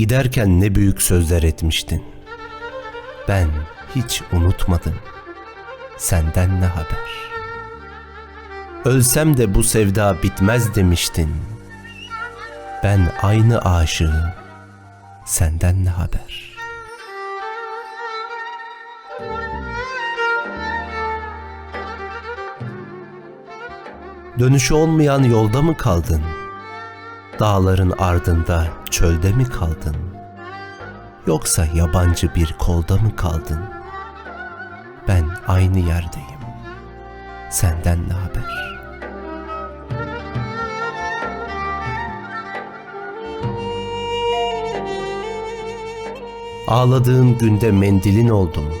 Giderken ne büyük sözler etmiştin. Ben hiç unutmadım. Senden ne haber? Ölsem de bu sevda bitmez demiştin. Ben aynı aşığım. Senden ne haber? Dönüşü olmayan yolda mı kaldın? Dağların ardında çölde mi kaldın? Yoksa yabancı bir kolda mı kaldın? Ben aynı yerdeyim. Senden ne haber? Ağladığın günde mendilin oldum.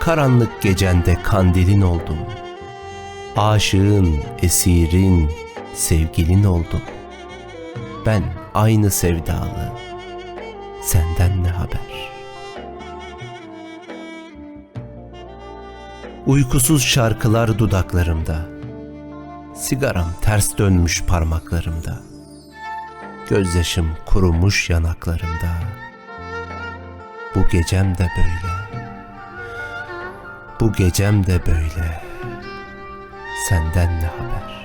Karanlık gecende kandilin oldum. Aşığın, esirin, sevgilin oldum. Ben aynı sevdalı. Senden ne haber? Uykusuz şarkılar dudaklarımda. Sigaram ters dönmüş parmaklarımda. Gözyaşım kurumuş yanaklarımda. Bu gecem de böyle. Bu gecem de böyle. Senden ne haber?